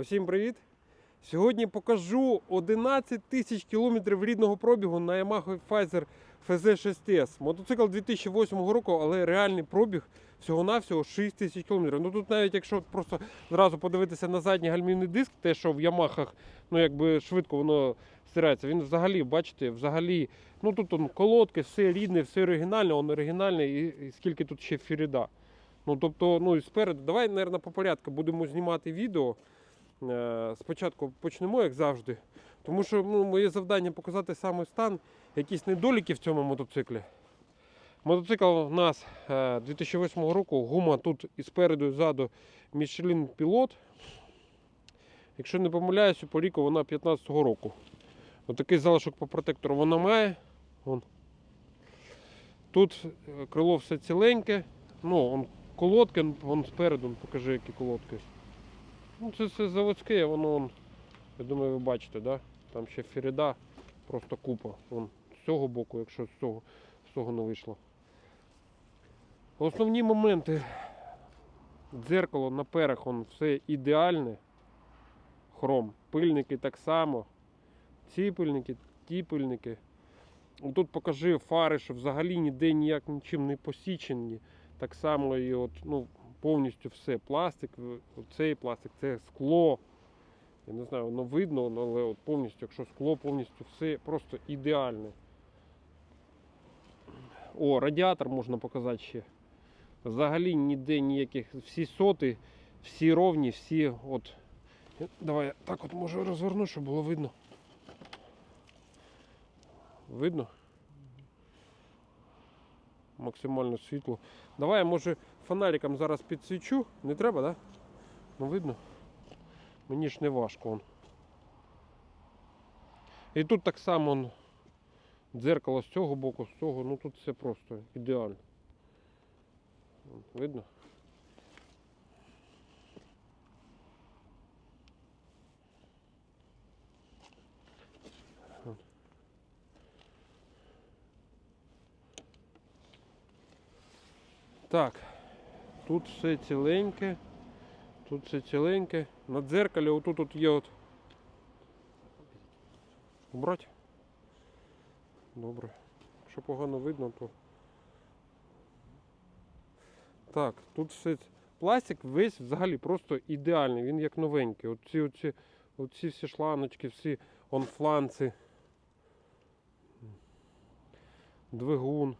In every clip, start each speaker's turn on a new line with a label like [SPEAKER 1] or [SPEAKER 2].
[SPEAKER 1] Усім привіт! Сьогодні покажу 11 тисяч кілометрів рідного пробігу на Yamaha Pfizer FZ6S. Мотоцикл 2008 року, але реальний пробіг всього-навсього 6 тисяч кілометрів. Ну тут навіть якщо просто зразу подивитися на задній гальмівний диск, те, що в Ямахах ну якби швидко воно стирається, він взагалі, бачите, взагалі, ну тут он, колодки, все рідне, все оригінальне, он оригінальний, і, і скільки тут ще фіріда. Ну, тобто, ну і спереду, давай, мабуть, по порядку будемо знімати відео. Е, Спочатку почнемо, як завжди. Тому що ну, моє завдання показати саме стан, якісь недоліки в цьому мотоциклі. Мотоцикл у нас е, 2008 року, гума тут і спереду, і ззаду Michelin Pilot. Якщо не помиляюся, по ріку вона 15-го року. Отакий залишок по протектору вона має. Вон. Тут е, крило все ціленьке. Ну, он колодки, вон спереду, покажи, які колодки. Ну, це все заводське, воно, он, я думаю, ви бачите, да? там ще феріда, просто купа. Вон, з цього боку, якщо з цього, з цього не вийшло. Основні моменти. Дзеркало на перах, он все ідеальне. Хром. Пильники так само. Ці пильники, ті пильники. Тут покажи фари, що взагалі ніде ніяк нічим не посічені. Так само і от, ну, повністю все. Пластик, цей пластик, це скло. Я не знаю, воно видно, але от повністю, якщо скло, повністю все просто ідеальне. О, радіатор можна показати ще. Взагалі ніде ніяких. Всі соти, всі ровні, всі от. Давай я так от можу розверну, щоб було видно. Видно? Максимально світло. Давай я може фонариком зараз підсвічу. Не треба? Да? Ну видно? Мені ж не важко. Он. І тут так само он, дзеркало з цього боку, з цього, ну тут все просто ідеально. Видно? Так, тут все ціленьке. Тут все ціленьке. На дзеркалі отут от є от. Убрати? Добре. Якщо погано видно, то. Так, тут все. Пластик весь взагалі просто ідеальний, він як новенький. Оці, оці, оці всі шланочки, всі онфланці. Двигун.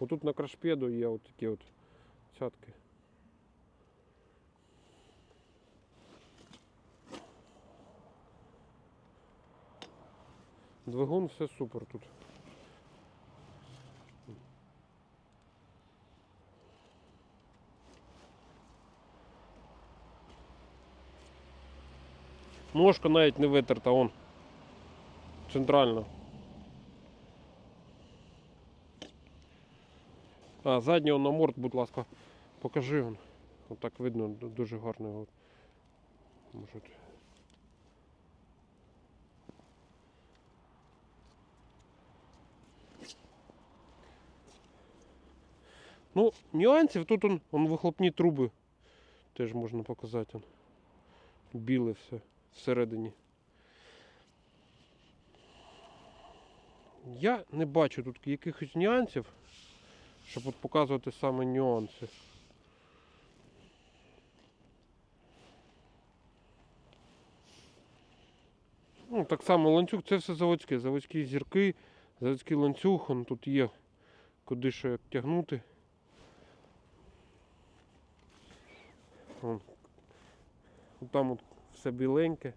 [SPEAKER 1] Отут на крашпеду є от такі от цятки. Двигун все супер тут. Ножка навіть не витерта, он. Центрально. А, задній он на морд, будь ласка, покажи он. Отак видно, дуже гарно. Може. Ну, нюансів тут он, он вихлопні труби. Теж можна показати. Он. Біле все всередині. Я не бачу тут якихось нюансів щоб от показувати саме нюанси. Ну, так само ланцюг, це все заводське, заводські зірки, заводський ланцюг, он тут є куди що як тягнути. Там от все біленьке.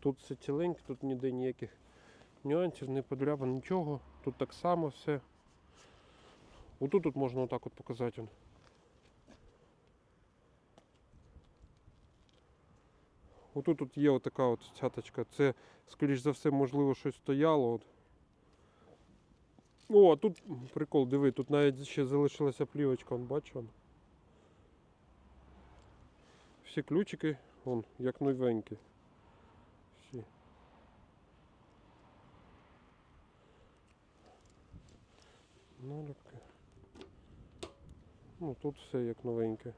[SPEAKER 1] Тут все ціленьке, тут ніде ніяких нюансів, не подряпан, нічого. Тут так само все. Отут тут можна отак от показати. Отут тут є отака от цяточка. Це, скоріш за все, можливо, щось стояло. От. О, а тут прикол, диви, тут навіть ще залишилася плівочка, он, бачу. Всі ключики, вон, як новенькі. всі. Наліпки. Ну тут все як новеньке.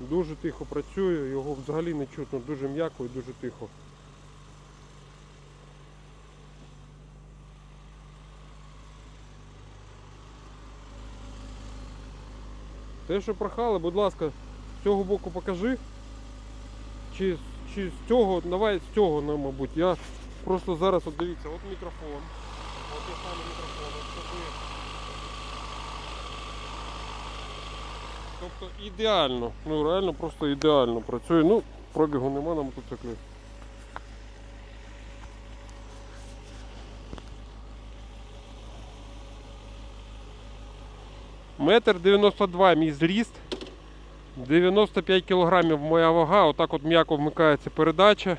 [SPEAKER 1] Дуже тихо працює, його взагалі не чутно, дуже м'яко і дуже тихо. Те, що прохали, будь ласка, з цього боку покажи. Чи, чи з цього, давай з цього, ну, мабуть. Я просто зараз, от дивіться, от мікрофон. От я саме мікрофон. Тобто ідеально, ну реально просто ідеально працює. Ну, пробігу нема на мотоциклі. Метр 92 мій зріст. 95 кілограмів моя вага. Отак от м'яко вмикається передача.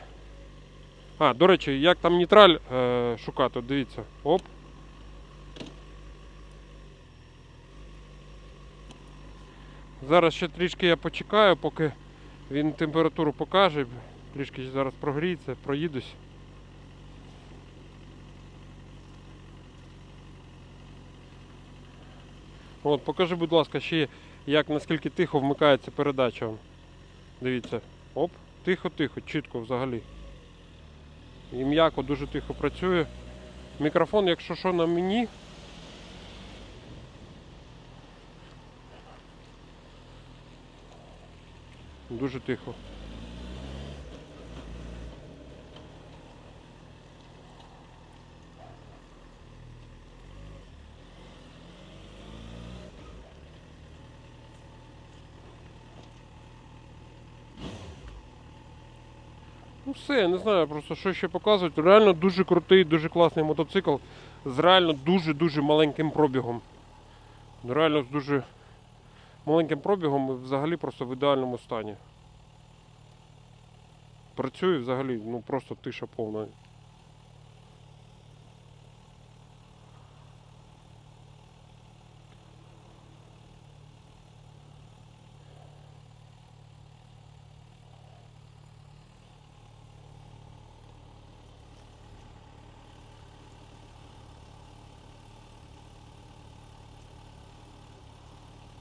[SPEAKER 1] А, до речі, як там нейтраль е, шукати, дивіться. Оп. Зараз ще трішки я почекаю, поки він температуру покаже. Трішки зараз прогріється, проїдусь. От, покажи, будь ласка, ще як наскільки тихо вмикається передача. Дивіться. Оп, тихо-тихо, чітко взагалі. І м'яко дуже тихо працює. Мікрофон, якщо що на мені. Дуже тихо. Все, я не знаю просто що ще показувати. Реально дуже крутий, дуже класний мотоцикл з реально дуже-дуже маленьким пробігом. Реально з дуже маленьким пробігом і взагалі просто в ідеальному стані. Працює взагалі, ну просто тиша повна.